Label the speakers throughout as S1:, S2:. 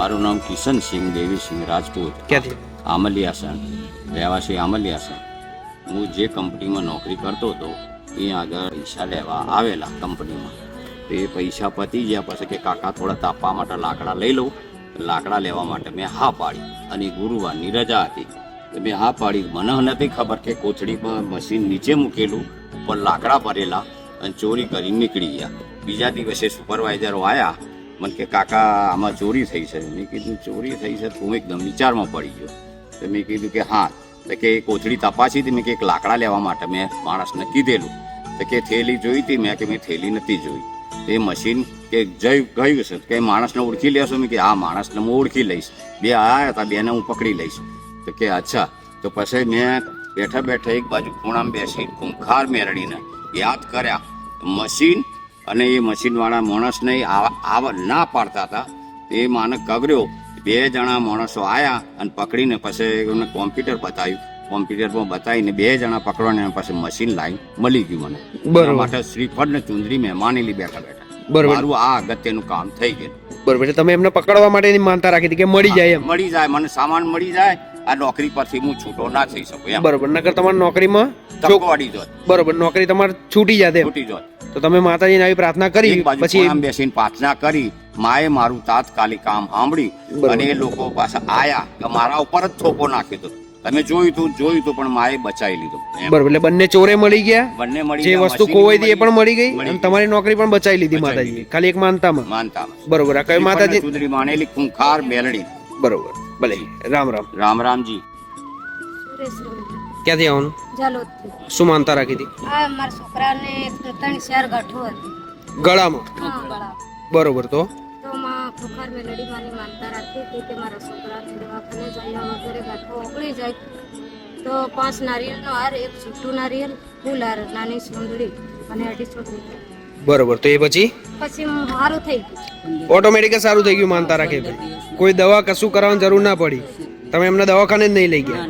S1: કિશનસિંહ દેવીસિંહ રાજપૂત.
S2: ક્યાંથી?
S1: આમલિયાસન રહેવાસી આમલિયાસન હું જે કંપનીમાં નોકરી કરતો હતો એ આગળ પૈસા લેવા આવેલા કંપનીમાં. તો એ પૈસા પતી ગયા પછી કે કાકા થોડા તાપવા માટે લાકડા લઈ લઉં. લાકડા લેવા માટે મેં હા પાડી અને ગુરુવારની રજા હતી તો મેં હા પાડી. મને નથી ખબર કે કોથળી પર મશીન નીચે મૂકેલું ઉપર લાકડા ભરેલા અને ચોરી કરી નીકળી ગયા. બીજા દિવસે સુપરવાઇઝરો આવ્યા મને કે, કાકા, આમાં ચોરી થઈ છે. મેં કીધું, ચોરી થઈ છે? તો હું એકદમ વિચારમાં પડી ગયો. તો મેં કીધું કે, હા. તો કે એ કોથળી તપાસી હતી, મેં કે, એક લાકડા લેવા માટે મેં માણસને કીધેલું. તો કે, થેલી જોઈ હતી, મેં કે, મેં થેલી નથી જોઈ. તે મશીન કે, જઈ ગયું છે કે માણસને ઓળખી લેશો? મેં કે આ માણસને હું ઓળખી લઈશ. બે આવ્યા હતા, બેને હું પકડી લઈશ. તો કે, અચ્છા. તો પછી મેં બેઠા બેઠા એક બાજુ ખૂણામાં બેસી, ખૂંખાર મેળડીને યાદ કર્યા. મશીન અને એ મશીનવાળા માણસને આવા ના પાડતા હતા. એ માને કગર્યો બે જણા માણસો આવ્યા અને પકડીને પછી એમને કોમ્પ્યુટર બતાવ્યું. કોમ્પ્યુટરમાં બતાવીને બે જણા પકડવાને પછી મશીન લાઈન મળી ગયું મને.
S2: બરોબર.
S1: એના માટે શ્રીફળ ને ચુંદરી મહેમાની બેઠા બેઠા.
S2: બરાબર.
S1: મારું આ અગત્યનું કામ થઈ ગયું.
S2: બરોબર. તમે એમને પકડવા માટેની માનતા રાખી હતી કે મળી જાય
S1: મળી જાય. મને સામાન મળી જાય. આ નોકરી પરથી હું છૂટો ના થઈ શકું એમ.
S2: બરોબર. નકર તમારી નોકરીમાં
S1: ચોકવાડી જોત.
S2: બરોબર. નોકરી તમારે છૂટી જાતે
S1: છૂટી જોત.
S2: તો તમે માતાજીને આવી પ્રાર્થના કરી પછી
S1: આમ બેસીને પ્રાર્થના કરી માએ મારું તાત્કાલિક કામ સાંભળી અને એ લોકો પાછા આયા કે મારા ઉપર જ થોપો નાખી દીધો તમે જોયું તું જોયું તું પણ માએ બચાવી લીધું.
S2: બરોબર. એટલે બંને ચોરે મળી ગયા.
S1: બંને મળી
S2: જે વસ્તુ
S1: કોઈ
S2: ખોવાઈ હતી એ પણ
S1: મળી
S2: ગઈ અને તમારી નોકરી પણ બચાવી લીધી માતાજી. ખાલી એક માનતામાં.
S1: માનતા
S2: બરોબર. આ કઈ માતાજી?
S1: ચુંદડી માનેલી ખૂંખાર મેલડી.
S2: બરોબર. ભલે. રામ રામ.
S1: રામ રામજી.
S2: ક્યાંથી આવવાનું
S3: જાલોદથી.
S2: શું માનતા રાખી હતી?
S3: આ મારા છોકરાને ત્રણ ચાર ગાંઠો હતી.
S2: ગળામાં? બરોબર તો.
S3: તો માં ખોખાર મેલડી માની માનતા રાખી હતી કે મારા છોકરાને દવાખાને જયા વગેરે ગાંઠો ઓગળી જાય. તો પાંચ નારિયેળનો હાર એક છૂટું નારિયેળ ફૂલ હાર નાની સુંદડી અને અઢીસો રૂપિયા.
S2: બરોબર તો એ પછી?
S3: પછી સારું થઈ ગયું.
S2: ઓટોમેટિક જ સારું થઈ ગયું માનતા રાખે કોઈ દવા કશું કરવાની જરૂર ના પડી. તમે એમને દવાખાને જ નહીં લઈ ગયા.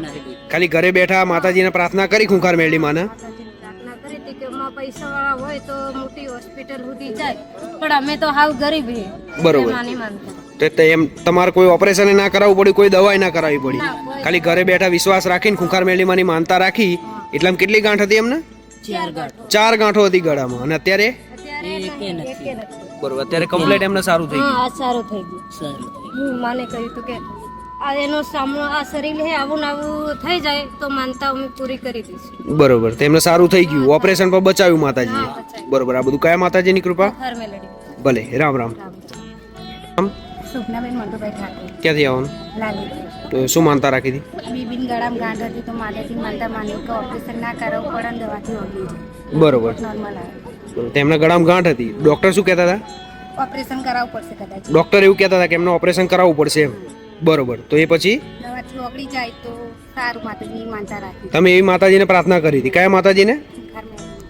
S2: ખાલી ઘરે બેઠા માતાજીને પ્રાર્થના કરી ખૂંખાર મેળવી માને.
S3: માતાજીને પ્રાર્થના કરી હતી કે માં પૈસાવાળા હોય તો મોટી હોસ્પિટલ સુધી જાય. પણ અમે તો હાવ ગરીબ
S2: બરોબર. તો તે એમ તમારે કોઈ ઓપરેશન ના કરાવવું પડ્યું કોઈ દવાઈ ના કરાવવી પડી. ખાલી ઘરે બેઠા વિશ્વાસ રાખીને ખૂંખાર મેળીમાં માનતા રાખી. એટલે કેટલી ગાંઠ હતી એમને?
S3: ચાર ગાંઠો
S2: હતી ગળામાં. અને અત્યારે? બરોબર અત્યારે કમ્પ્લીટ એમને સારું થઈ
S3: હા આ સારું થઈ ગયું. હું માને કહ્યું હતું કે આ એનો સામનો આ શરીર હે આવું ને આવું થઈ જાય તો માનતા અમે પૂરી કરી દઈશું.
S2: બરોબર તેમને સારું થઈ ગયું. ઓપરેશન પર બચાવ્યું માતાજીએ. બરોબર આ બધું કયા માતાજીની કૃપા? ભલે રામ રામ.
S3: રામ સુખનાબેન મંટુભાઈ ઠાકોર.
S2: ક્યાંથી આવવાનું?
S3: લાલી.
S2: તો શું માનતા રાખી હતી?
S3: બીબીન ગળામાં ગાંઠ હતી તો માતાજી માનતા માની કે ઓપરેશન ના કરાવવું પડે દવાથી ઓગળી જાય.
S2: બરોબર.
S3: નોર્મલ આવે.
S2: બરોબર. તેમના ગળામાં ગાંઠ હતી. ડોક્ટર શું કહેતા હતા?
S3: ઓપરેશન કરાવવું પડશે કદાચ.
S2: ડોક્ટર એવું કહેતા હતા કે એમને ઓપરેશન કરાવવું પડશે એમ. બરોબર. તો એ પછી?
S3: જાય તો સારું માતાજી માનતા રાખી.
S2: તમે એવી માતાજીને પ્રાર્થના કરી હતી. કયા માતાજીને?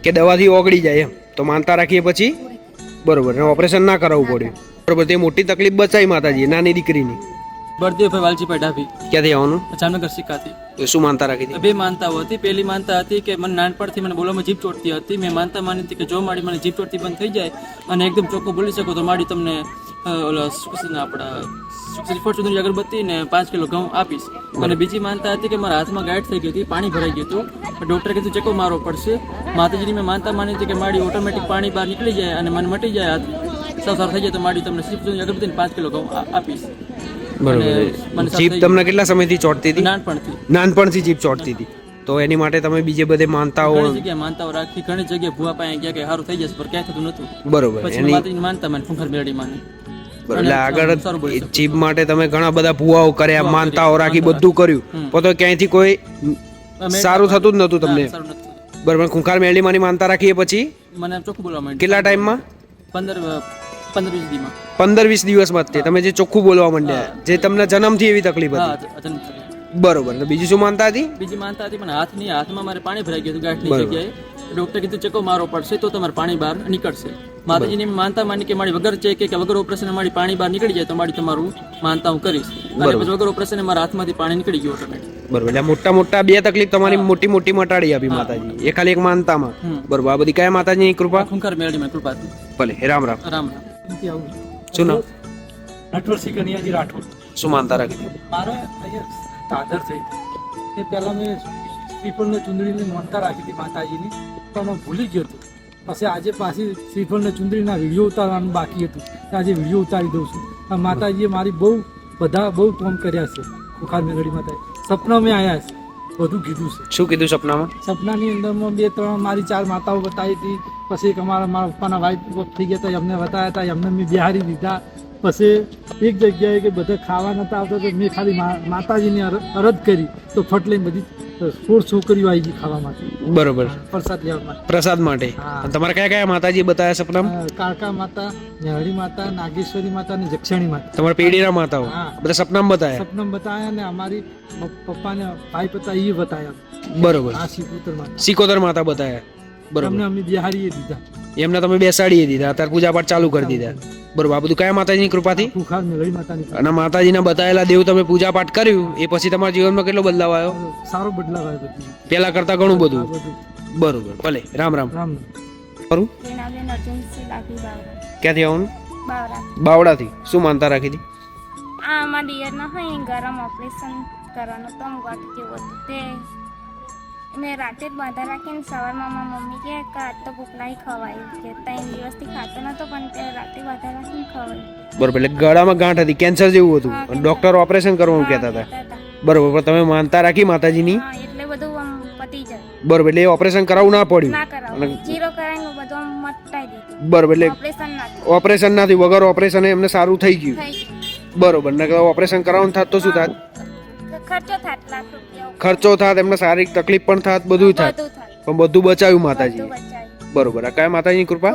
S2: કે દવાથી ઓગળી જાય એમ. તો માનતા રાખીએ પછી? બરોબર. ઓપરેશન ના કરાવવું પડ્યું બરોબર. તે મોટી તકલીફ બચાવી માતાજી નાની દીકરીની.
S4: બળદેવભાઈ વાલજીભાઈ ડાભી.
S2: ક્યાંથી આવવાનું?
S4: જામનગર શીખાતી
S2: તો શું માનતા રાખી હતી?
S4: બે માનતાઓ હતી. પહેલી માનતા હતી કે મને નાનપણથી મને બોલવામાં જીભ ચોટતી હતી. મેં માનતા માની હતી કે જો મારી મને જીભ ચોટતી બંધ થઈ જાય અને એકદમ ચોખ્ખું બોલી શકો તો મારી તમને ઓલા શું આપણા શ્રીફળ અગરબત્તી ને પાંચ કિલો ઘઉં આપીશ. અને બીજી માનતા હતી કે મારા હાથમાં ગાઈડ થઈ ગઈ હતી પાણી ભરાઈ ગયું હતું. ડૉક્ટરે કીધું ચેકો મારવો પડશે. માતાજીની મેં માનતા માની હતી કે મારી ઓટોમેટિક પાણી બહાર નીકળી જાય અને મને મટી જાય. હાથ સાવ સારું થઈ જાય તો મારી તમને શ્રીફળ અગરબત્તી ને પાંચ કિલો ઘઉં આપીશ.
S2: બરોબર. જીભ તમને કેટલા સમયથી ચોટતી હતી?
S4: નાનપણથી.
S2: નાનપણથી જીભ ચોટતી હતી. તો એની માટે તમે બીજે બધે માનતાઓ
S4: ઘણી જગ્યાએ માનતાઓ રાખી ઘણી જગ્યાએ ભૂવા પાસે ગયા કે સારું થઈ જશે પણ ક્યાંય થતું નતું
S2: બરોબર. એની
S4: માતાજી માનતા મને ફુંખર મેળડી માને
S2: એટલે આગળ જીભ માટે તમે ઘણા બધા ભૂવાઓ કર્યા માનતાઓ રાખી બધું કર્યું. પણ તો ક્યાંયથી કોઈ સારું થતું જ નતું તમને? બરોબર. ખુંખાર નતું માની માનતા રાખીએ પછી?
S4: મને ચોખ્ખું બોલવા માંડ્યું.
S2: કેટલા ટાઈમમાં?
S4: પંદર પંદર વીસ દીમાં.
S2: પંદર વીસ દિવસમાં જ તે. તમે જે ચોખ્ખું બોલવા માંડ્યા જે તમને જન્મથી એવી તકલીફ હતી. બરોબર. તો બીજી શું માનતા હતી?
S4: બીજી માનતા હતી પણ હાથની હાથમાં મારે પાણી ભરાઈ ગયું હતું ગાંઠની જગ્યાએ. ડોક્ટર કીધું ચકો મારો પડશે તો તમારે પાણી બહાર નીકળશે. માતાજીની માનતા માની કે મારી વગર ચેક કે વગર ઓપરેશન મારી પાણી બહાર નીકળી જાય તો મારી તમારું માનતા હું કરીશ. અને પછી વગર ઓપરેશન મારા હાથમાંથી પાણી નીકળી ગયું ઓટોમેટિક
S2: બરોબર. એટલે મોટા મોટા બે તકલીફ તમારી મોટી મોટી મટાડી આપી માતાજી. એ ખાલી એક માનતામાં. બરોબર. આ બધી કયા માતાજીની કૃપા?
S4: ખુંખાર મેળડી માં કૃપા
S2: ભલે. રામ રામ.
S4: રામ રામ.
S2: શું નામ?
S5: નટવરસિંહ કનૈયાજી રાઠોડ.
S2: શું માનતા રાખી?
S5: મારે અહીંયા દાદર થઈ એ પહેલાં મેં શ્રીફળને ચુંદડીની માનતા રાખી હતી માતાજીની પણ હું ભૂલી ગયો હતો. પછી આજે પાછી શ્રીફળને ચુંદડીના વીડિયો ઉતારવાનું બાકી હતું. તો આજે વીડિયો ઉતારી દઉં છું. માતાજીએ મારી બહુ બધા બહુ કામ કર્યા છે. બુખાર મેલડી માતાએ સપના મેં આવ્યા છે. બધું કીધું છે.
S2: શું કીધું સપનામાં?
S5: સપનાની અંદરમાં બે ત્રણ મારી ચાર માતાઓ બતાવી હતી. પછી એક અમારા મારા પપ્પાના વાઈફ થઈ ગયા હતા એમને બતાવ્યા હતા એમને મેં બિહારી દીધા. પછી એક જગ્યાએ કે બધા ખાવા નતા આવતા તો મેં ખાલી માતાજીની અર- અરજ કરી તો ફટ લઈને બધી સોળ છોકરીઓ આવી ગઈ ખાવા માટે.
S2: બરોબર.
S5: પ્રસાદ લેવા માટે.
S2: પ્રસાદ માટે. તમારે કયા કયા માતાજી બતાવ્યા સપનામાં
S5: કાળકા માતા નેહળી માતા નાગેશ્વરી માતા અને જક્ષણી માતા.
S2: તમારા પેઢીના માતાઓ. બધા સપનામાં બતાવ્યા
S5: સપનામ બતાવ્યા ને અમારી પપ્પાને ભાઈ પતા એ બતાવ્યા
S2: બરોબર.
S5: આ સિકોતર માતા.
S2: સિકોતર માતા બતાવ્યા બરોબર.
S5: અમને અમે બિહારીએ દીધા.
S2: એમને તમે બેસાડીએ દીધા. અત્યારે પૂજા પાઠ ચાલુ કરી દીધા. બરોબર. આ બધું કયા માતાજીની કૃપાથી? અને માતાજીના બતાવેલા દેવ તમે પૂજા પાઠ કર્યું એ પછી તમારા જીવનમાં કેટલો બદલાવ આવ્યો?
S5: સારો બદલાવ આવ્યો
S2: પેલા કરતા ઘણું બધું. બરોબર. ભલે. રામ રામ.
S5: રામ
S6: બાવરા.
S2: ક્યાંથી આવવાનું? બાવડાથી. શું માનતા રાખી હતી?
S6: આ અમારા દિયરના હોય ગરમ ઓપરેશન કરવાનું તો જેવું હતું તે મેં રાતે જ બાંધા રાખીને સવારમાં મારા મમ્મી કે કે આજ તો ભૂખલાઈ ખવાય. કે ત્રણ દિવસથી ખાતો નતો પણ તે રાતે બાંધા રાખીને ખવાય.
S2: બરોબર એટલે ગળામાં ગાંઠ હતી કેન્સર જેવું હતું. ડોક્ટર ઓપરેશન કરવાનું કહેતા હતા. બરોબર પણ તમે માનતા રાખી માતાજીની?
S6: એટલે બધું આમ પતી જાય.
S2: બરોબર એટલે ઓપરેશન કરાવવું ના પડ્યું.
S6: ના કરાવું જીરો કરાવીને બધું આમ મટાઈ દીધું.
S2: બરોબર એટલે
S6: ઓપરેશન ના
S2: ઓપરેશન ના થયું. વગર ઓપરેશન એમને સારું થઈ ગયું. બરોબર ને ઓપરેશન કરાવવાનું થાત તો શું થાત?
S6: ખર્ચો થાત લાખ રૂપિયા
S2: ખર્ચો થાત એમને શારીરિક તકલીફ પણ થાત બધું થાત.
S6: થાય
S2: પણ બધું બચાવ્યું માતાજી બરોબર. આ કયા માતાજીની કૃપા?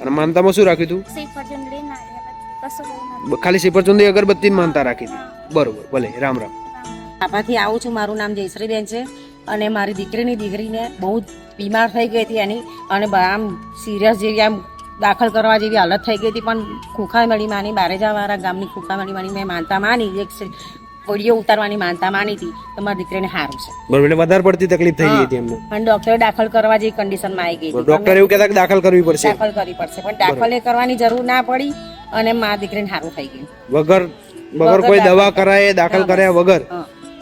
S2: અને માનતામાં શું રાખ્યું હતું? ખાલી સિપરચુંદી અગરબત્તી માનતા રાખી હતી. બરોબર. ભલે રામ રામ.
S7: આપાથી આવું છું. મારું નામ જયશ્રીબેન છે અને મારી દીકરીની દીકરીને બહુ જ બીમાર થઈ ગઈ હતી એની. અને આમ સિરિયસ જેવી આમ દાખલ કરવા જેવી હાલત થઈ ગઈ હતી. પણ ખુખામણી માની બારેજાવાળા ગામની ખુખામણી માની મેં માનતા માની. એક વીડિયો ઉતારવાની માનતા માની હતી તો મારી દીકરીને સારું છે.
S2: બરોબર એટલે વધારે પડતી તકલીફ થઈ ગઈ હતી એમને.
S7: પણ ડોક્ટરે દાખલ કરવા જેવી કન્ડિશનમાં આવી ગઈ
S2: ડોક્ટર એવું કહેતા કે દાખલ કરવી પડશે.
S7: દાખલ કરવી પડશે પણ દાખલ એ કરવાની જરૂર ના પડી અને મારી દીકરીને સારું થઈ ગયું.
S2: વગર વગર કોઈ દવા કરાય દાખલ કર્યા વગર.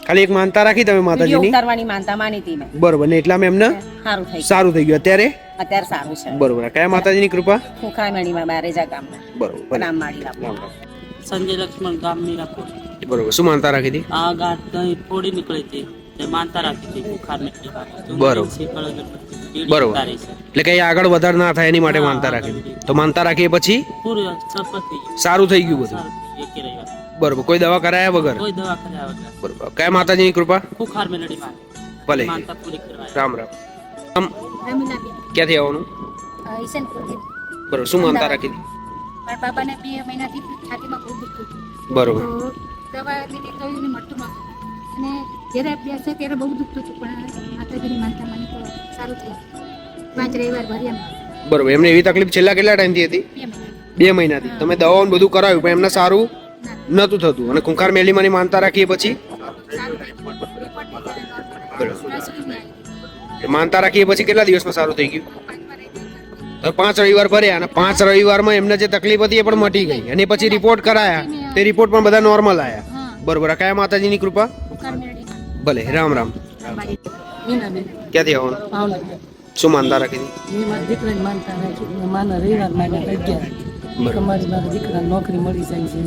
S2: ખાલી એક માનતા રાખી તમે માતાજીની?
S7: ઉતારવાની માનતા માની હતી મેં.
S2: બરોબર ને એટલામાં એમને
S7: સારું થઈ
S2: સારું થઈ ગયું. અત્યારે?
S7: અત્યારે સારું છે.
S2: બરોબર કયા માતાજીની કૃપા?
S7: ખુખામણીમાં બારેજા ગામમાં.
S2: બરોબર.
S7: નામ માડી
S8: સંજય લક્ષ્મણ ગામની રાખો
S2: બરોબર. શું માનતા રાખી હતી?
S8: આ ગાંઠ દહીં ફોડી નીકળી હતી. તે માનતા રાખી હતી. બુખાર નીકળી
S2: બરોબર. બરોબર. એટલે કઈ આગળ વધારે ના થાય એની માટે માનતા રાખી
S8: વધી.
S2: તો માનતા રાખીએ પછી? સારું થઈ ગયું બધું. બરોબર. કોઈ દવા કરાયા વગર?
S8: કોઈ દવા કર્યા વગર.
S2: બરોબર. કયા માતાજીની કૃપા?
S8: બુખાર મેલડી માં.
S2: ભલે. રામ રામ. આમ ક્યાંથી આવવાનું? બરોબર. શું માનતા રાખી હતી?
S9: મારા બાબાને બે મહિનાથી છાતીમાં બહુ દુખતું
S2: બરોબર.
S9: દવા લીધી તો એને મળતું નહોતું અને જ્યારે બેસે ત્યારે બહુ દુખતું હતું પણ માતાજીની માનતા મને તો સારું થયું. પાંચ રવિવાર ભર્યા
S2: બરોબર એમને એવી તકલીફ છેલ્લા કેટલા ટાઈમથી હતી?
S9: બે
S2: મહિનાથી. તમે દવાઓને બધું કરાવ્યું પણ એમને સારું નતું થતું. અને ખૂંખાર મેલીમાંની માનતા રાખીએ પછી? માનતા રાખીએ પછી કેટલા દિવસમાં સારું થઈ ગયું? પાંચ રવિવાર ભર્યા અને પાંચ રવિવારમાં એમને જે તકલીફ હતી એ પણ મટી ગઈ. અને પછી રિપોર્ટ કરાયા. તે રિપોર્ટ પણ બધા નોર્મલ આવ્યા બરોબર. આ કયા માતાજીની કૃપા? ભલે. રામ રામ. ક્યાંથી આવવાનું? શું માનતા રાખી.
S10: દીકરા નોકરી મળી જાય છે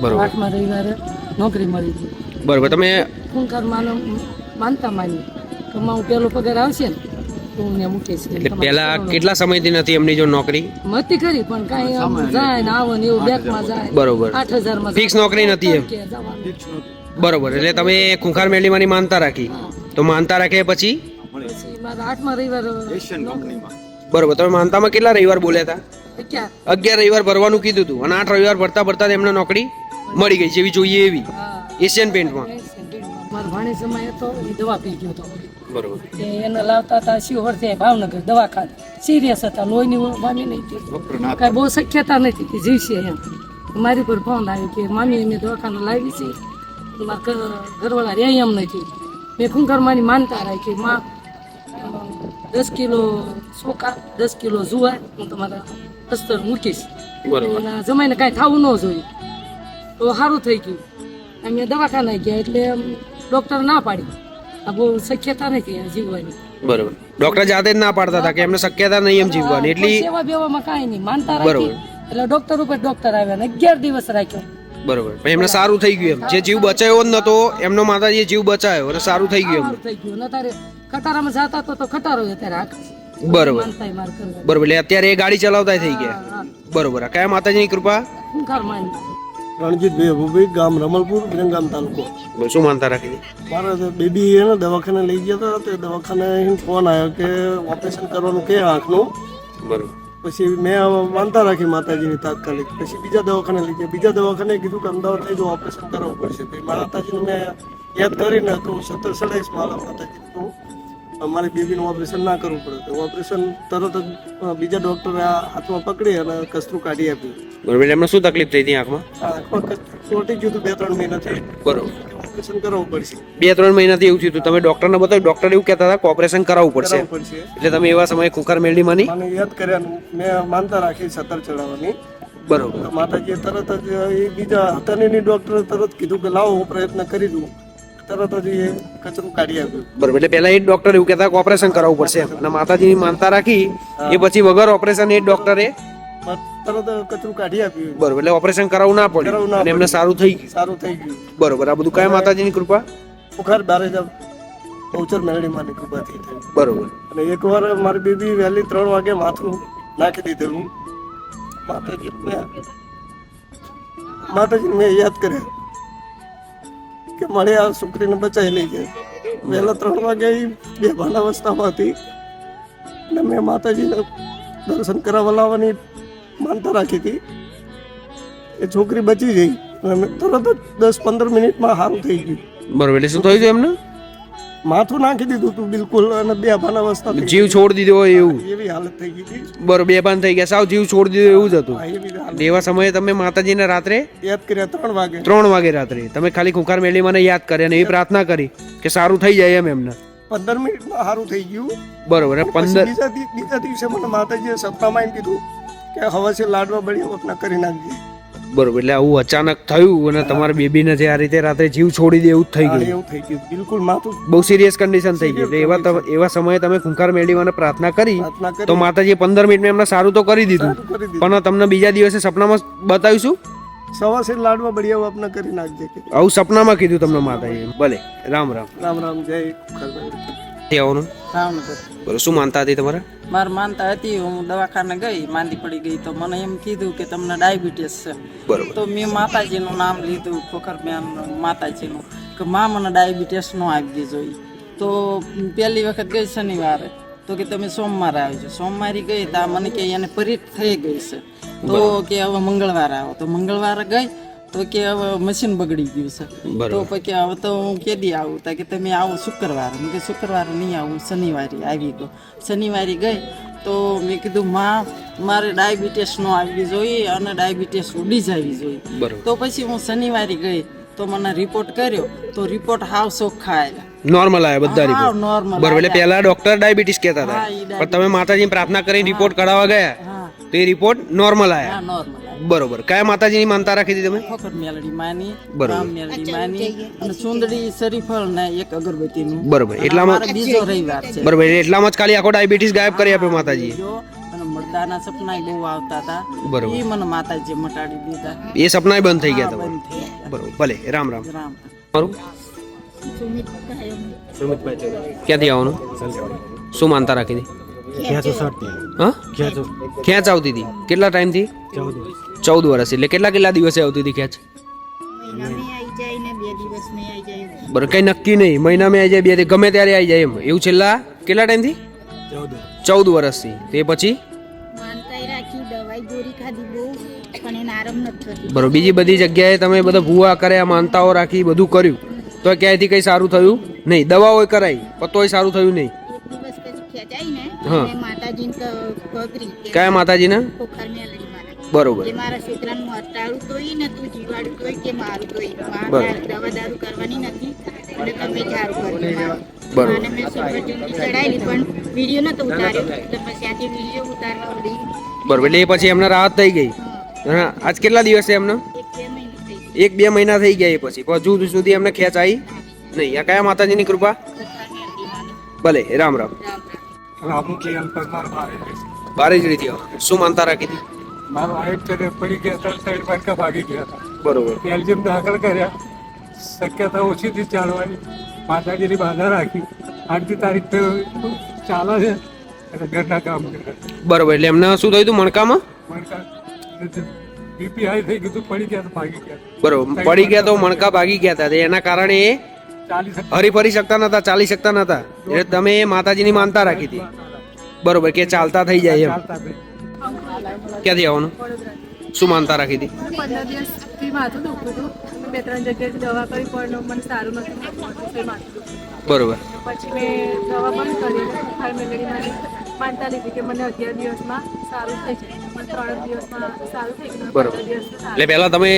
S2: બરોબર.
S10: આઠમા રવિવારે નોકરી મળી ગઈ
S2: બરોબર. તમે
S10: માનો માનતા માની. હું પેલો પગાર આવશે ને? તો ને કે
S2: એટલે પેલા કેટલા સમયથી નથી એમની જો નોકરી?
S10: મતી કરી પણ કાંઈ આમ જાય ને આવો ને એવું બેંકમાં જાય.
S2: બરોબર.
S10: આઠ હજારમાં
S2: ફિક્સ નોકરી નથી એમ? બરોબર એટલે તમે ખૂંખાર મેલીમાંની માનતા રાખી. તો માનતા રાખે પછી?
S10: પછી આઠમા રવિવાર
S2: બરોબર તમે માનતામાં કેટલા રવિવાર બોલ્યા હતા? અગિયાર. રવિવાર ભરવાનું કીધું હતું અને આઠ રવિવાર ભરતા ભરતા એમને નોકરી મળી ગઈ જેવી જોઈએ એવી. એશિયન પેન્ટમાં
S10: મારા ભાણી સમય હતો એ દવા પી ગયો હતો.
S2: બરોબર.
S10: એને લાવતા હતા શિવહરથી ભાવનગર દવાખાને. સિરિયસ હતા લોહીની મામી નહીં કાંઈ બહુ શક્યતા નથી કે જીવશે એમ. મારી પર ફોન આવ્યો કે મામી મેં દવાખાને લાવી છે. મારા ઘરવાળા રે એમ નથી. મેં ખૂંખારમાંની માનતા રાખી માં દસ કિલો સોકા દસ કિલો જુવાર હું તમારા અસ્તર મૂકીશ. જમાઈને કાંઈ થવું ન જોઈએ. તો સારું થઈ ગયું. અમે દવાખાને ગયા એટલે ડૉક્ટર ના પાડી. આ બહુ શક્યતા નથી જીવવાની.
S2: બરોબર. ડોક્ટર જાતે જ ના પાડતા હતા કે એમને શક્યતા નહીં એમ જીવવાની એટલી
S10: સેવા બેવામાં કાંઈ નહીં માનતા
S2: બરોબર.
S10: એટલે ડૉક્ટર ઉપર ડૉક્ટર આવ્યા ને અગિયાર દિવસ રાખ્યો.
S2: બરોબર. પણ એમને સારું થઈ ગયું એમ. જે જીવ બચાયો જ નતો એમનો માતાજીએ જીવ બચાયો અને સારું થઈ ગયું
S10: એમ થઈ ગયું. ને ખટારામાં જતા તો તો ખટારો અત્યારે
S2: બરોબર. બરોબર. એટલે અત્યારે એ ગાડી ચલાવતા થઈ ગયા. બરોબર. કયા માતાજીની કૃપા?
S11: રણજીતભાઈ અભુભાઈ ગામ રમલપુર વિરંગામ તાલુકો.
S2: શું માનતા રાખી હતી?
S11: મારા બેબી એને દવાખાને લઈ ગયા હતા તે દવાખાને ફોન આવ્યો કે ઓપરેશન કરવાનું કે આંખનું?
S2: બરોબર.
S11: પછી મેં માનતા રાખી માતાજીની તાત્કાલિક. પછી બીજા દવાખાને લઈ ગયા. બીજા દવાખાને કીધું કે અમદાવાદ લઈ જો ઓપરેશન કરાવવું પડશે. માતાજીને મેં યાદ કરીને તો સત્તર સડાઈસ મારા માતાજી તો મારી બેબીનું ઓપરેશન ના કરવું પડે. તો ઓપરેશન તરત જ બીજા ડૉક્ટરે આ હાથમાં પકડી અને કસરું કાઢી આપ્યું.
S2: બરોબર એમને શું તકલીફ થઈ હતી આંખમાં?
S11: કચરું ગયું હતું બે ત્રણ મહિનાથી.
S2: બરોબર.
S11: ઓપરેશન કરાવવું પડશે.
S2: બે ત્રણ મહિનાથી એવું થયું હતું. તમે ડોક્ટરને બતાવ્યું ડોક્ટર એવું કહેતા હતા કે ઓપરેશન કરાવવું પડશે. એટલે તમે એવા સમયે કુકર મેળવી માની?
S11: મને યાદ કર્યા મેં માનતા રાખી સતર ચડાવવાની
S2: બરોબર.
S11: માતાજીએ તરત જ એ બીજા હતા ડૉક્ટરે તરત કીધું કે લાવો હું પ્રયત્ન કરી દઉં. તરત જ એ કચરું કાઢી આપ્યું.
S2: બરોબર એટલે પહેલા એ ડોક્ટર એવું કહેતા કે ઓપરેશન કરાવવું પડશે. એમ. અને માતાજીની માનતા રાખી એ પછી વગર ઓપરેશન એ ડોક્ટરે
S11: તરત કચરું કાઢી આપ્યું.
S2: બરોબર એટલે ઓપરેશન કરાવવું ના પડ્યું. અને એમને સારું થઈ ગયું.
S11: સારું થઈ ગયું.
S2: બરોબર આ બધું કયા માતાજીની કૃપા?
S11: બુખાર બારે જ પૌચર મેળડી માની કૃપા થઈ થઈ
S2: બરોબર.
S11: અને એકવાર મારી બેબી વહેલી ત્રણ વાગે માથું નાખી દીધેલું. માતાજી મેં માતાજી મેં યાદ કર્યા. કે મળે આ છોકરીને બચાવી લઈ જાય વહેલા ત્રણ વાગે બે બેભાન અવસ્થામાં હતી અને મેં માતાજીને દર્શન કરાવવા લાવવાની માનતા રાખી હતી. એ છોકરી બચી ગઈ અને તરત જ દસ પંદર મિનિટમાં સારું થઈ ગયું.
S2: બરોબર, એટલે શું થયું એમને?
S11: માથું નાખી દીધું હતું બિલકુલ અને બેભાન અવસ્થા થઈ
S2: જીવ છોડી દીધો હોય એવું.
S11: એવી હાલત થઈ ગઈ હતી.
S2: બરોબર બેભાન થઈ ગયા. સાવ જીવ છોડી દીધો એવું જ હતું.
S11: એવી
S2: સમયે તમે માતાજીને રાત્રે
S11: યાદ કર્યા ત્રણ વાગે.
S2: ત્રણ વાગે રાત્રે. તમે ખાલી ખુંખાર મેળી મને યાદ કરી અને એવી પ્રાર્થના કરી કે સારું થઈ જાય એમ એમને.
S11: પંદર મિનિટમાં સારું થઈ ગયું.
S2: બરોબર પંદર
S11: બીજા દિવસે મને માતાજીએ સપનામાં એમ કીધું કે હવે છે લાડવા બળી ઓપના કરી નાખજે.
S2: બરોબર એટલે આવું અચાનક થયું અને તમારા બેબીને જે આ રીતે રાત્રે જીવ છોડી દે એવું થઈ ગયું.
S11: એવું થઈ ગયું. બિલકુલ માથું
S2: બહુ સિરિયસ કન્ડિશન થઈ ગઈ એટલે એવા એવા સમયે તમે ખુંખાર મેળવીને પ્રાર્થના કરી તો માતાજીએ પંદર મિનિટમાં એમને સારું તો કરી દીધું. પણ તમને બીજા દિવસે સપનામાં બતાવીશું?
S11: સવા છે લાડવા બળિયા આપને કરી નાખજે
S2: આવું સપનામાં કીધું તમને માતાજી ભલે રામ રામ.
S11: રામ રામ જય
S2: ત્યાં આવવાનું. બોલો શું માનતા હતી તમારે?
S12: મારે માનતા હતી હું દવાખાને ગઈ માંદી પડી ગઈ તો મને એમ કીધું કે તમને ડાયાબિટીસ છે. તો મેં માતાજીનું નામ લીધું ખોખરબેન માતાજીનું કે મા મને ડાયાબિટીસ નો આવી જોઈએ તો પહેલી વખત ગઈ શનિવારે તો કે તમે સોમવારે આવજો. સોમવારે ગઈ તો મને કે એને પરીત થઈ ગઈ છે. તો કે હવે મંગળવારે આવો. તો મંગળવારે ગઈ તો કે હવે મશીન બગડી ગયું છે. તો પછી હવે તો હું કેદી આવું તો કે તમે આવો શુક્રવારે. મેં કે શુક્રવારે નહીં આવું શનિવારે આવી ગયો. શનિવારે ગઈ તો મેં કીધું માં મારે ડાયાબિટીસ આવી જોઈએ અને ડાયાબિટીસ ઉડી જવી જોઈએ.
S2: બરોબર.
S12: તો પછી હું શનિવારે ગઈ તો મને રિપોર્ટ કર્યો તો રિપોર્ટ હાવ ચોખ્ખા આવ્યા
S2: નોર્મલ આવ્યા બધા રિપોર્ટ
S12: નોર્મલ
S2: બરાબર એટલે પહેલા ડોક્ટર ડાયાબિટીસ કહેતા હતા. પણ તમે માતાજીની પ્રાર્થના કરીને રિપોર્ટ કઢાવવા ગયા તો એ રિપોર્ટ નોર્મલ આવ્યા
S12: નોર્મલ
S2: બરોબર. કયા માતાજીની માનતા રાખી હતી તમે?
S12: ફકત મેલડી માની
S2: બરોબર.
S12: રામ મેલડી માની અને ચુંદડી શરીફળ ને એક અગરબત્તીનું.
S2: બરોબર. એટલામાં
S12: બીજો રવિવાર છે.
S2: બરોબર. એટલે એટલામાં જ ખાલી આખો ડાયાબિટીસ ગાયબ કરી આપ્યો
S12: માતાજી અને મરદાના સપના બહુ આવતા હતા.
S2: બરોબર.
S12: એ મને માતાજી મટાડી દીધા.
S2: એ સપનાય બંધ થઈ ગયા
S12: હતા
S2: બરોબર. ભલે રામ રામ.
S12: રામ.
S2: મારું? ક્યાંથી આવવાનું? શું માનતા રાખી હતી હા? ખેંચ આવતી હતી? કેટલા ટાઈમથી? ચૌદ વર્ષ. એટલે કેટલા કેટલા દિવસે આવતી હતી ખેંચ બરો કઈ નક્કી નહીં. મહિનામાં આવી જાય બે ગમે ત્યારે આવી જાય એમ. એવું છેલ્લા કેટલા ટાઈમથી? ચૌદ. વર્ષથી તે પછી?
S6: માનતાઈ રાખી દવાઈ ગોરી ખાધી બહુ પણ એને આરામ નથી થતી
S2: બરોબર બીજી બધી જગ્યાએ તમે બધા ભૂવા કર્યા માનતાઓ રાખી બધું કર્યું. તો ક્યાંયથી કઈ સારું થયું? નહીં દવાઓ કરાઈ પણ સારું થયું નહીં.
S6: એક દિવસ પછી ખેંચાઈ ને
S2: હા. કયા માતાજીના? બરોબર.
S6: કે મારા છોકરાનું અટાળું તોય ને તું જીવાડું તોય કે મારું તોય.
S2: બરાબર.
S6: મારે દવા દારૂ કરવાની નથી એટલે તમે સારું કર્યું
S2: બરોબર.
S6: અને મેં ચૂંટણી ચડાયેલી પણ વીડિયો નતો ઉતાર્યો. એટલે પછી આજે વીડિયો ઉતારવા પડી
S2: બરોબર. એટલે એ પછી એમને રાહત થઈ ગઈ.
S6: હા.
S2: આજ કેટલા દિવસ છે એમને?
S6: એક બે મહિને થઈ
S2: ગયા. એ પછી. પણ હજુ સુધી એમને ખેંચ આવી નહીં. આ કયા માતાજીની કૃપા? ભલે રામ રામ.
S5: રામુ કે અંતર બારે
S2: જ રીતે. શું માનતા રાખી હતી?
S5: મારો આઈટ છે પડી ગયા ત્રણ સાઈડ બાંધકા ભાગી ગયા હતા.
S2: બરોબર.
S5: બેલ્જિયમ દાખલ કર્યા. શક્યતા ઓછી થી ચાલવાની. માતાજીની બાધા રાખી. આઠમી તારીખ તો ચાલે છે? અને ઘરના કામ કરે.
S2: બરોબર એટલે એમને શું થયું હતું મણકામાં?
S5: બીપી હાઈ થઈ ગયું પડી ગયા તો ભાગી ગયા.
S2: બરોબર પડી ગયા તો મણકા ભાગી ગયા હતા. એના કારણે એ હરી ફરી શકતા નતા ચાલી શકતા નતા. એટલે તમે માતાજીની માનતા રાખી હતી. બરોબર કે ચાલતા થઈ જાય એમ. ક્યાંથી આવવાનું? શું માનતા રાખી હતી?
S10: પંદર દિવસથી માથું દુખતું હતું. બે ત્રણ જગ્યાએ દવા કરી પણ મને સારું નથી થતું માથું દુખતું.
S2: બરોબર.
S10: પછી મેં દવા બંધ કરી. બુખાર માનતા લીધી કે મને અગિયાર દિવસમાં સારું થઈ જાય. ત્રણ દિવસમાં સારું થઈ ગયું
S2: બરોબર.
S10: પંદર દિવસમાં સારું
S2: એટલે પહેલા તમે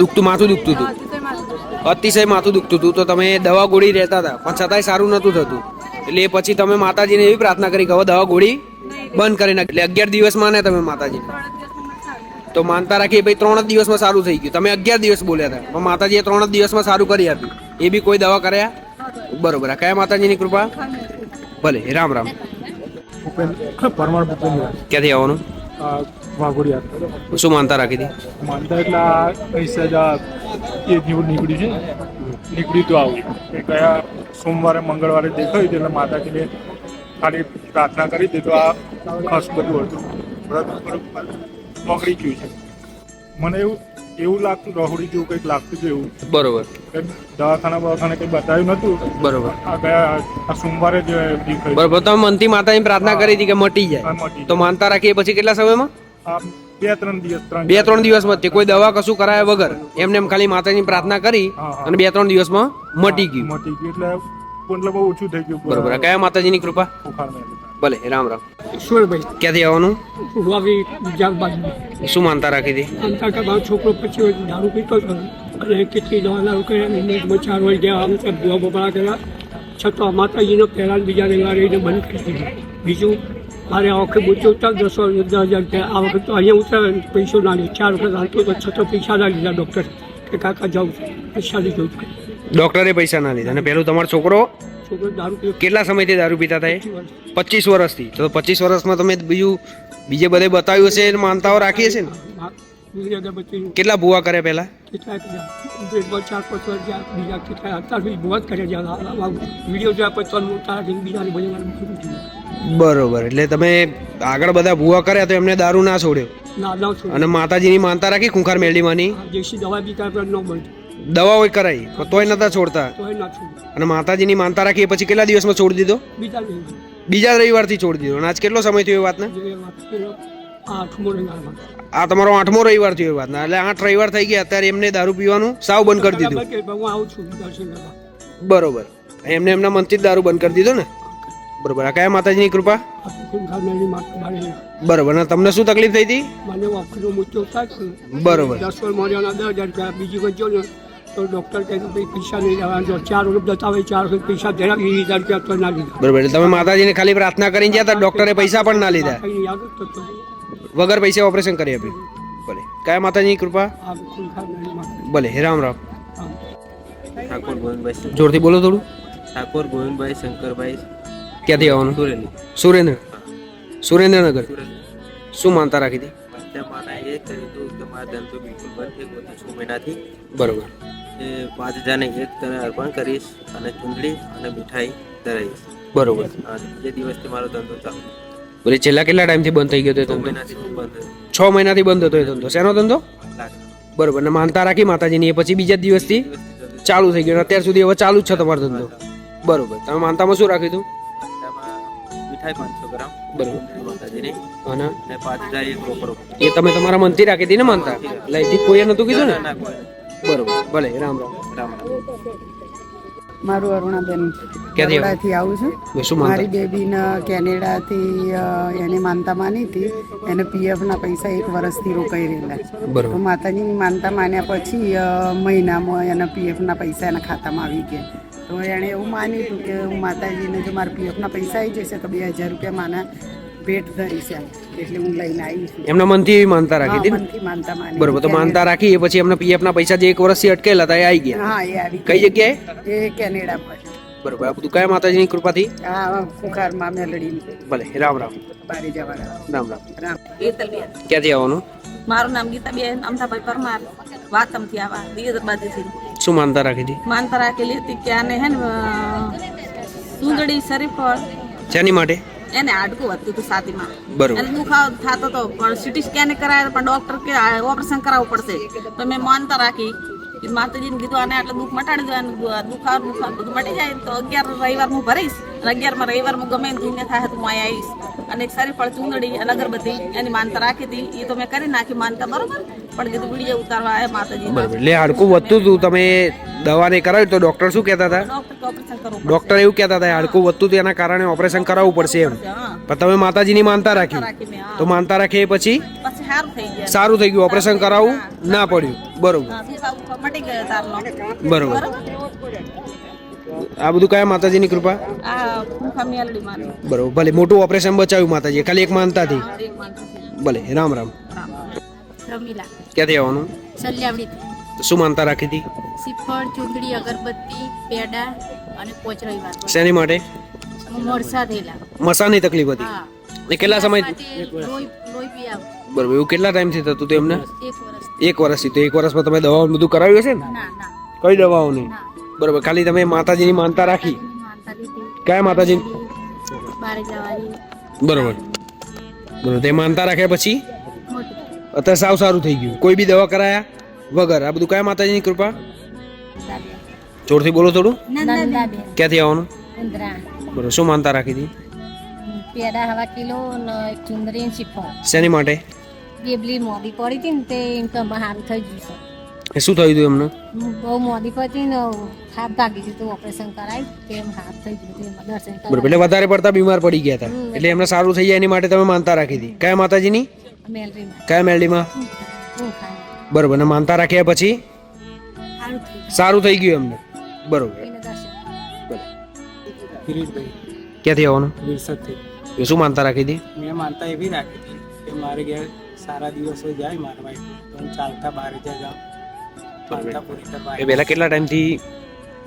S2: દુખતું માથું દુખતું હતું? અતિશય માથું દુખતું હતું. તો તમે દવા ગોળી રહેતા હતા પણ છતાંય સારું નતું થતું. એટલે એ પછી તમે માતાજીને એવી પ્રાર્થના કરી કે હવે દવા ગોળી બંધ કરી નાખ. એટલે અગિયાર દિવસમાં ને તમે માતાજી. તો માનતા રાખી ભાઈ ત્રણ જ દિવસમાં સારું થઈ ગયું. તમે અગિયાર દિવસ બોલ્યા હતા. પણ માતાજીએ ત્રણ જ દિવસમાં સારું કરી આપ્યું એ બી કોઈ દવા કર્યા? બરોબર. આ કયા માતાજીની કૃપા? ભલે. રામ રામ. ક્યાંથી આવવાનું?
S5: વાઘોડિયા.
S2: શું માનતા રાખી હતી?
S5: માનતા એટલે આ પૈસા જ એ જેવું નીકળ્યું છે નીકળ્યું તો આવું. કે ગયા સોમવારે મંગળવારે દેખાયું એટલે માતાજીને ખાલી પ્રાર્થના કરી હતી આ ખસ બધું હતું. વ્રત પકડી ગયું છે. મને એવું એવું લાગતું રહોડી જેવું કંઈક લાગતું હતું એવું.
S2: બરોબર.
S5: દવાખાના બવાખાને કંઈ બતાવ્યું નતું
S2: બરોબર.
S5: આ ગયા આ સોમવારે જ
S2: બરોબર તમે મનથી માતાની પ્રાર્થના કરી હતી કે મટી જાય. તો માનતા રાખીએ પછી કેટલા સમયમાં?
S5: બે ત્રણ દિવસ ત્રણ
S2: બે ત્રણ દિવસમાં તે. કોઈ દવા કશું કરાયા વગર એમને એમ ખાલી માતાની પ્રાર્થના કરી. અને બે ત્રણ દિવસમાં મટી ગયું.
S5: મટી ગયું. એટલે એટલે બહુ ઓછું થઈ ગયું.
S2: બરોબર. કયા માતાજીની કૃપા? ભલે રામ રામ.
S13: ઈશ્વરભાઈ.
S2: ક્યાંથી આવવાનું? શું માનતા રાખી હતી?
S13: છોકરો પછી દારૂ પીતો હતો અને કેટલી દવા દારૂ કર્યા ચાર વર્ષ ગયા આમ ધોવા બપડા કર્યા છતાં માતાજીનો પહેલા બીજા રવિવારે એને બંધ કરી દીધું. બીજું મારે આ વખતે બોચો ઉતાર દસ દસ હજાર થયા આ વખત તો અહીંયા ઉતાર પૈસો ના લીધો ચાર વખત હાલતો તો છતાં પૈસા ના લીધા ડૉક્ટર કે કાકા જાઉં પૈસા લીધો
S2: ડોક્ટરે પૈસા ના લીધા. અને પેલું તમારો છોકરો
S13: છોકરો દારૂ પીતો
S2: કેટલા સમયથી દારૂ પીતા હતા એ
S13: પચીસ
S2: વર્ષથી. તો પચીસ વર્ષમાં તમે બીજું બીજે બધે બતાવ્યું એને માનતાઓ રાખી હશે ને? કેટલા ભૂવા કર્યા પહેલા. બરોબર. એટલે તમે આગળ બધા ભૂવા કર્યા તો એમને દારૂ ના છોડ્યો?
S13: છું
S2: અને માતાજીની માનતા રાખી ખૂંખાર મેળીમાંની?
S13: દેશી દવા બી કાંઈ ન મળતી
S2: દવાઓ કરાઈ પણ તોય નતા છોડતા. અને માતાજીની માનતા રાખી પછી કેટલા દિવસમાં છોડી દીધો?
S13: બીજા
S2: રવિવારથી છોડી દીધો. અને આજ કેટલો સમય થયો એ વાતને?
S13: આ
S2: તમારો આઠમો રવિવાર થયો એ વાતના. એટલે આઠ રવિવાર થઈ ગયા અત્યારે એમને દારૂ પીવાનું સાવ બંધ કરી દીધું.
S13: બરાબર
S2: એમને એમના મનથી જ દારૂ બંધ કરી દીધો ને? બરોબર. આ કયા માતાજીની કૃપા? બરોબર. અને તમને શું તકલીફ થઈ હતી?
S13: મને
S2: બરોબર.
S13: બીજી તો ડૉક્ટર કહે કે ભાઈ પૈસા નહીં લેવાના જો. ચાર રૂપ બતાવે ચાર રૂપ પૈસા ધરા વીસ હજાર રૂપિયા તો ના લીધા.
S2: બરોબર એટલે તમે માતાજીને ખાલી પ્રાર્થના કરીને ગયા હતા ડોક્ટરે પૈસા પણ ના લીધા. વગર પૈસે ઓપરેશન કરી આપ્યું ભલે. કયા માતાજીની કૃપા? ભલે હે રામ રામ.
S14: ઠાકોર ગોવિંદભાઈ
S2: જોરથી બોલો થોડું.
S14: ઠાકોર ગોવિંદભાઈ શંકરભાઈ
S2: ક્યાંથી આવવાનું?
S14: સુરેલી
S2: સુરેન્દ્ર. સુરેન્દ્રનગર. શું માનતા રાખી હતી?
S14: માના એ કહ્યું હતું કે મારા ધંધો બિલકુલ બંધ થઈ ગયો છ મહિનાથી.
S2: બરોબર.
S14: એ પાંચ હજારને એક તને અર્પણ કરીશ અને ચૂંદડી અને મીઠાઈ ધરાવીશ.
S2: બરોબર.
S14: જે દિવસથી મારો ધંધો ચાલુ.
S2: બોલે છેલ્લા કેટલા ટાઈમથી બંધ થઈ ગયો હતો ધંધો?
S14: મહિનાથી બંધ હતો.
S2: છ મહિનાથી બંધ હતો એ ધંધો. શેનો ધંધો? બરોબર. ને માનતા રાખી માતાજીની. એ પછી બીજા દિવસથી ચાલુ થઈ ગયો અત્યાર સુધી હવે ચાલુ જ છે તમારો ધંધો. બરોબર. તમે માનતામાં શું રાખ્યું હતું?
S14: મીઠાઈ પાંચસો ગ્રામ.
S2: બરોબર.
S14: માતાજીની.
S2: અને?
S14: પાંચ હજાર એક રોકડો.
S2: એ તમે તમારા મનથી રાખી હતી ને માનતા? એટલે કોઈ નતું કીધું ને? બરોબર. ભલે રામ રામ
S14: રામ રામ.
S15: મારું અરુણાબેન કેનેડાથી આવું છું. મારી બેબીના કેનેડાથી એને માનતા માની હતી. એને પીએફના પૈસા એક વર્ષથી રોકાઈ રહેલા. તો માતાજીની માનતા માન્યા પછી મહિનામાં એના પીએફના પૈસા એના ખાતામાં આવી ગયા. તો એણે એવું માન્યું હતું કે હું માતાજીને જો મારા પીએફના પૈસા આવી જશે તો બે હજાર રૂપિયા માના. ભેટ ધરી છે એટલે હું લઈને આવી છું.
S2: એમના મનથી એવી માનતા રાખી હતી
S15: મનથી માનતા માની.
S2: બરોબર તો માનતા રાખી એ પછી એમને પીએફ ના પૈસા જે એક વર્ષથી અટકેલા હતા એ આવી ગયા.
S15: હા એ આવી
S2: કઈ જગ્યાએ?
S15: એ કેનેડા પર.
S2: બરોબર આ બધું કયા માતાજીની કૃપાથી?
S15: આ કુખારમાં મેલડી
S2: ભલે રામ રામ.
S15: બારે જવાના
S2: રામ. રામ
S15: રામ.
S2: ક્યાંથી આવવાનું?
S16: મારું નામ ગીતાબેન અમથાભાઈ પરમાર વાતમથી આવા દિવેદર બાજુથી
S2: શું માનતા રાખી હતી?
S16: માનતા રાખેલી હતી કે આને હે ને સુંદડી શરીફળ.
S2: જેની માટે?
S16: એને હાડકું વધતું હતું સાતીમાં.
S2: બરોબર.
S16: એને દુખાવો થતો હતો પણ સીટી સ્કેન કરાયો પણ ડોક્ટર કે ઓપરેશન કરાવવું પડશે. તો મેં માનતા રાખી કે માતાજીને કીધું આને આટલું દુઃખ મટાડી દો દુખાવ દુખાવ બધું મટી જાય. તો અગિયાર રવિવાર હું ભરીશ. અને અગિયારમાં રવિવાર હું ગમે ધીને થાય તો હું અહીંયા આવીશ. અને એક સારી ફળ ચૂંદડી અને અગરબત્તી એની માનતા રાખી હતી. એ તો મેં કરી નાખી માનતા બરોબર? પણ કીધું વીડિયો ઉતારવા આવ્યા માતાજી.
S2: બરોબર. એટલે હાડકું વધતું હતું તમે દવાને કરાવ્યું તો ડોક્ટર શું કહેતા હતા?
S16: ડોક્ટર
S2: એવું કહેતા હતા હાડકું વધતું હતું એના કારણે ઓપરેશન કરાવવું પડશે એમ. પણ તમે માતાજીની માનતા રાખી. તો માનતા રાખી પછી?
S16: સારું થઈ ગયા.
S2: ઓપરેશન કરાવવું ના પડ્યું. બરોબર. બરોબર? આ બધું કયા માતાજીની કૃપા? બરોબર ભલે મોટું ઓપરેશન બચાવ્યું માતાજી ખાલી એક માનતાથી.
S16: એક
S2: ભલે રામ રામ. ક્યાંથી આવવાનું? શું માનતા રાખી હતી?
S3: શ્રીફળ ચૂંદડી અગરબત્તી પેડા અને પોચ રવિવાર.
S2: શેની માટે?
S3: મરસા થયેલા.
S2: મસાની તકલીફ હતી. એ કેટલા સમય બરોબર એવું કેટલા ટાઈમથી થતું હતું એમને?
S3: એક
S2: વર્ષથી. તો એક વર્ષમાં તમે દવાઓ બધું કરાવ્યું હશે ને. કઈ દવાઓ નહીં?
S3: ના.
S2: બરોબર. ખાલી તમે માતાજીની માનતા રાખી? કયા માતાજી? બરોબર. બરોબર. તે માનતા રાખ્યા પછી? અત્યારે સાવ સારું થઈ ગયું. કોઈ બી દવા કરાયા વગર? આ બધું કયા માતાજીની કૃપા? જોરથી બોલો થોડું. ક્યાંથી આવવાનું? બરોબર. શું માનતા રાખી હતી?
S3: પેડા હવા કિલો ચુંદરી
S2: શેની માટે?
S3: ગેબલી મોડી પડી હતી ને તે તો સારું થઈ ગયું છે.
S2: એ શું થયું હતું એમને?
S3: બહુ મોડી પડી ને હાથ ભાગી ગયું તો ઓપરેશન કરાય તેમ હાથ થઈ ગયું તેમ દર્શન
S2: બરોબર એટલે વધારે પડતા બીમાર પડી ગયા હતા. એટલે એમને સારું થઈ જાય એની માટે તમે માનતા રાખી હતી કયા માતાજીની?
S3: મેલડીમાં
S2: કયા મેલડીમાં? બરોબર ને માનતા રાખ્યા પછી?
S3: સારું થઈ
S2: ગયું. એમને. બરોબર. ક્યાંથી આવવાનું?
S5: વિરસદથી.
S2: શું માનતા રાખી હતી
S5: મેં માનતા એવી રાખી હતી કે મારે ઘેર સારા દિવસો જાય મારા વાઈફ ચાલતા બહાર જાય જાઉં. માનતા પૂરી કરવા
S2: એ પહેલા કેટલા ટાઈમથી?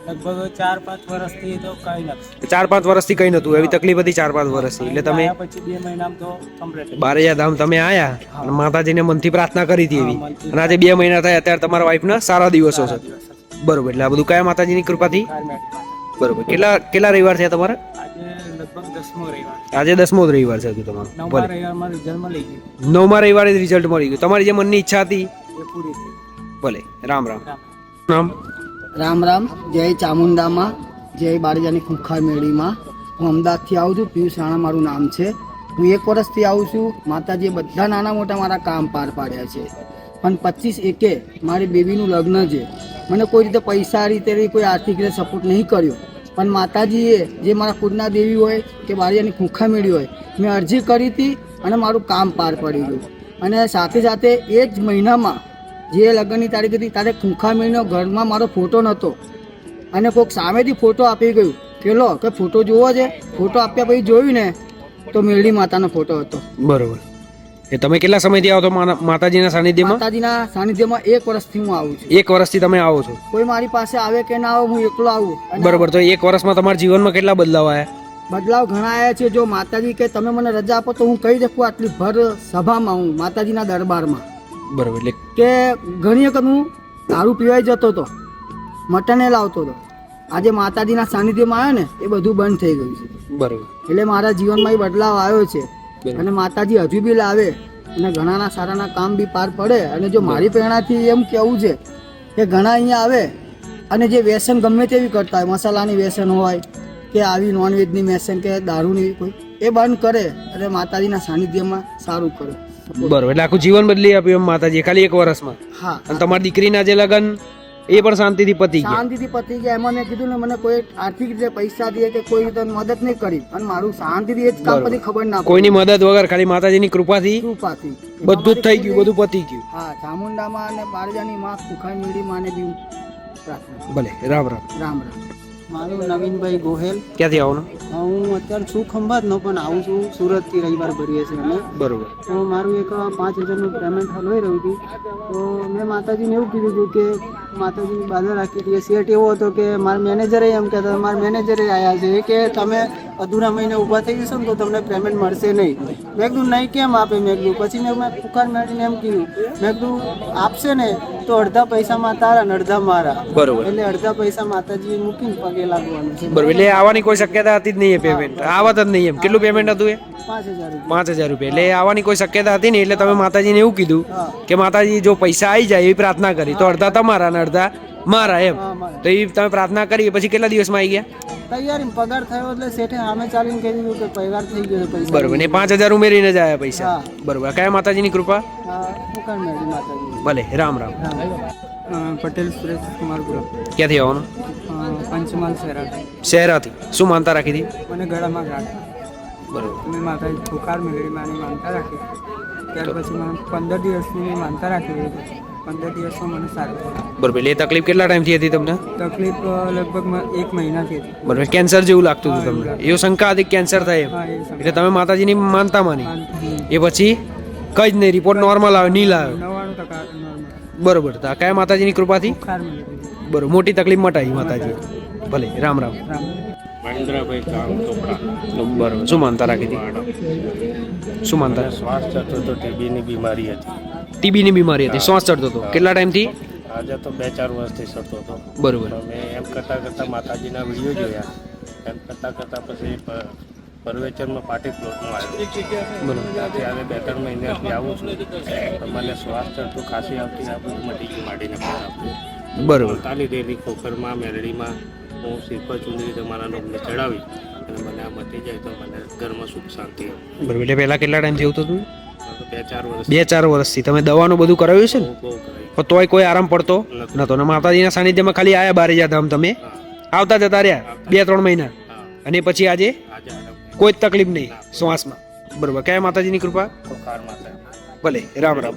S5: લગભગ ચાર પાંચ વર્ષથી તો કઈ નથી.
S2: ચાર પાંચ વર્ષથી કઈ નતું એવી તકલીફ હતી ચાર પાંચ વર્ષથી. એટલે તમે
S5: પછી બે મહિનામાં તો કમ્પ્લીટ
S2: બારૈયા ધામ તમે આયા અને માતાજીને મનથી પ્રાર્થના કરી હતી એવી. અને આજે બે મહિના થયા અત્યારે તમારા વાઈફના સારા દિવસો છે. બરોબર. એટલે આ બધું કયા માતાજીની કૃપાથી? બરોબર. કેટલા કેટલા રવિવાર થયા તમારા?
S5: આજે દસમો રવિવાર
S2: રવિવાર છે હજુ તમારો.
S5: નવમા
S2: ભલે.
S5: રવિવારમાં રિઝલ્ટ મળી ગયું.
S2: નવમા રવિવારે રિઝલ્ટ મળી ગયું. તમારી જે મનની ઈચ્છા હતી
S5: એ પૂરી થઈ
S2: ભલે. રામ રામ.
S5: રામ.
S17: રામ રામ. જય ચામુંડામાં. જય બારજાની ખુખાર મેળીમાં. હું અમદાવાદથી આવું છું. પિયુષ રાણા મારું નામ છે. હું એક વર્ષથી આવું છું. માતાજીએ બધા નાના મોટા મારા કામ પાર પાડ્યા છે. પણ પચીસ એકે મારી બેબીનું લગ્ન છે. મને કોઈ રીતે પૈસા રીતે કોઈ આર્થિક રીતે સપોર્ટ નહીં કર્યો. પણ માતાજીએ જે મારા કુળના દેવી હોય કે બારિયાની ખૂંખા મેળવી હોય મેં અરજી કરી હતી અને મારું કામ પાર પડી ગયું. અને સાથે સાથે એ જ મહિનામાં જે લગ્નની તારીખ હતી તારે ખૂંખામીનો ઘરમાં મારો ફોટો નહોતો. અને કોઈક સામેથી ફોટો આપી ગયું. કે લો કે ફોટો જોવો છે? ફોટો આપ્યા પછી જોયું ને તો મેરડી માતાનો ફોટો હતો.
S2: બરોબર. એ તમે કેટલા સમયથી આવો છો માતાજીના સાનિધ્યમાં?
S17: માતાજીના સાનિધ્યમાં એક વર્ષથી હું આવું છું.
S2: એક વર્ષથી તમે આવો છો?
S17: કોઈ મારી પાસે આવે કે ના આવે હું એકલો આવું.
S2: બરોબર તો એક વર્ષમાં તમારા જીવનમાં કેટલા બદલાવ આવ્યા?
S17: બદલાવ ઘણા આવ્યા છે. જો માતાજી કે તમે મને રજા આપો તો હું કહી શકું આટલી ભર સભામાં હું માતાજીના દરબારમાં.
S2: બરોબર એટલે
S17: કે ઘણી વખત હું દારૂ પીવાઈ જતો હતો મટને લાવતો હતો આજે માતાજીના સાનિધ્યમાં આવ્યો ને એ બધું બંધ થઈ ગયું છે.
S2: બરોબર.
S17: એટલે મારા જીવનમાં એ બદલાવ આવ્યો છે. અને માતાજી હજુ બી લાવે અને ઘણાના સારાના કામ બી પાર પડે અને જો મારી પ્રેરણાથી એમ કેવું છે કે ઘણા અહીંયા આવે અને જે વ્યસન ગમે તેવી કરતા હોય મસાલાની વ્યસન હોય કે આવી નોનવેજની વ્યસન કે દારૂની કોઈ એ બંધ કરે અને માતાજીના સાનિધ્યમાં સારું કરે.
S2: બરોબર એટલે આખું જીવન બદલી આપ્યું એમ માતાજી ખાલી એક વર્ષમાં.
S17: હા.
S2: અને તમારી દીકરીના જે લગન એ પણ શાંતિથી પતી ગયા.
S17: શાંતિથી પતી ગયા. એમાં મેં કીધું ને મને કોઈ આર્થિક રીતે પૈસા દે કે કોઈ રીતે મદદ નહીં કરી. અને મારું શાંતિથી એ જ કામ પછી ખબર ના
S2: કોઈની મદદ વગર ખાલી માતાજીની કૃપાથી
S17: કૃપાથી.
S2: બધું જ થઈ ગયું બધું પતી ગયું.
S17: હા ચામુંડામાં અને બારજાની માં સુખાઈ મીડી માને બી
S2: ભલે રામ રામ.
S17: રામ રામ.
S15: મારું નવીનભાઈ ગોહેલ.
S2: ક્યાંથી આવવાનું
S15: હું અત્યારે છું ખંભાતનો પણ આવું છું સુરતથી રવિવાર ભરીએ છીએ અમે.
S2: બરોબર.
S15: તો મારું એક પાંચ હજારનું પેમેન્ટ હલવાઈ રહ્યું હતું. તો મેં માતાજીને એવું કીધું હતું કે માતાજીની બાધા રાખી હતી. સેટ એવો હતો કે મારા મેનેજરે એમ કહેતા મારા મેનેજરે આવ્યા છે. કે તમે અધૂરા મહિને ઊભા થઈ જશો ને તો તમને પેમેન્ટ મળશે નહીં. મેં કીધું નહીં કેમ આપે મેં કીધું પછી મેં મેં પુકાર મેળવીને એમ કીધું મેં કીધું આપશે ને તો અડધા પૈસામાં તારા ને અડધા મારા.
S2: બરોબર.
S15: એટલે અડધા પૈસા માતાજી મૂકીને પગે લાગવાનું છે.
S2: બરોબર એટલે આવવાની કોઈ શક્યતા હતી જ નહીં એ પેમેન્ટ આવત જ નહીં એમ. કેટલું પેમેન્ટ હતું એ?
S15: પાંચ હજાર રૂપિયા.
S2: પાંચ હજાર રૂપિયા. એટલે આવવાની કોઈ શક્યતા હતી નહીં. એટલે તમે માતાજીને એવું કીધું કે માતાજી જો પૈસા આવી જાય એવી પ્રાર્થના કરી તો અડધા તમારા ને અડધા મારા એમ. તો એ તમે પ્રાર્થના કરી પછી કેટલા દિવસમાં આવી ગયા?
S15: તૈયારી પગાર થયો એટલે શેઠે સામે ચાલીને કહી દીધું કે પગાર થઈ ગયો પૈસા.
S2: બરોબર ને પાંચ હજાર ઉમેરીને જ આવ્યા પૈસા. બરોબર કયા માતાજીની કૃપા?
S15: હા માતાજી
S2: ભલે રામ રામ.
S15: પટેલ સુરેશ કુમારપુરા
S2: ક્યાંથી આવવાનું?
S15: પંચમહાલ શહેરા
S2: શહેરાથી. શું માનતા રાખી હતી?
S15: મને ગળામાં ગાંઠ.
S2: બરોબર.
S15: મેં માતાજી પુકાર મેળવી માની માનતા રાખી. ત્યાર પછી મને પંદર દિવસની માનતા રાખી. પંદર દિવસમાં મને સારું થયું.
S2: બરોબર. એટલે એ તકલીફ કેટલા ટાઈમથી હતી તમને?
S15: તકલીફ લગભગ એક મહિનાથી હતી.
S2: બરોબર. કેન્સર જેવું લાગતું હતું તમને? એવું શંકા હતી કેન્સર થાય એટલે તમે માતાજીની માનતા માની? એ પછી? કઈ જ નહીં રિપોર્ટ નોર્મલ આવે
S15: નહીં લાવે
S2: બરોબર. તો કયા માતાજીની કૃપાથી? બરોબર. મોટી તકલીફ મટાઈ માતાજી. ભલે રામ રામ.
S15: રામ.
S18: મહેન્દ્રભાઈ કામ ચોપડા.
S2: બરાબર. શું માનતા રાખી હતી? શું માનતા?
S18: શ્વાસ ચડતો તો ટીબીની બીમારી હતી.
S2: ટીબીની બીમારી હતી. શ્વાસ ચડતો હતો. કેટલા ટાઈમથી?
S18: આજે તો બે ચાર વર્ષથી ચડતો હતો.
S2: બરાબર.
S18: અમે મેં એમ કરતાં કરતાં માતાજીના વીડિયો જોયા. એમ કરતાં કરતાં પછી પરવેચનમાં પરવેચરમાં પાર્ટી પ્લોટમાં આવ્યો.
S2: બરોબર.
S18: ત્યાંથી આજે બે ત્રણ મહિનાથી આવું છું. તો મને શ્વાસ ચડતું ખાંસી આવતી આ બધું મટી ગયું માંડીને આવતું.
S2: બરોબર.
S18: તાલી રેલી ખોખરમાં મેરડીમાં હું શ્રીફળ ચુંદરી તમારા નોમને ચડાવી અને મને આ મટી જાય તો મને ઘરમાં સુખ શાંતિ
S2: બરાબર એટલે પહેલાં કેટલા ટાઈમ જેવું હતું
S18: બે ચાર વર્ષ.
S2: બે ચાર વર્ષથી. તમે દવાનું બધું કરાવ્યું છે ને? પણ તોય કોઈ આરામ પડતો નતો. ને માતાજીના સાનિધ્યમાં ખાલી આયા બારેજા ધામ તમે? આવતા જતા રહ્યા? બે ત્રણ મહિના? અને પછી આજે?
S18: આજે
S2: કોઈ તકલીફ નહીં. શ્વાસમાં. બરોબર. કયા માતાજીની કૃપા? ભલે. રામ રામ.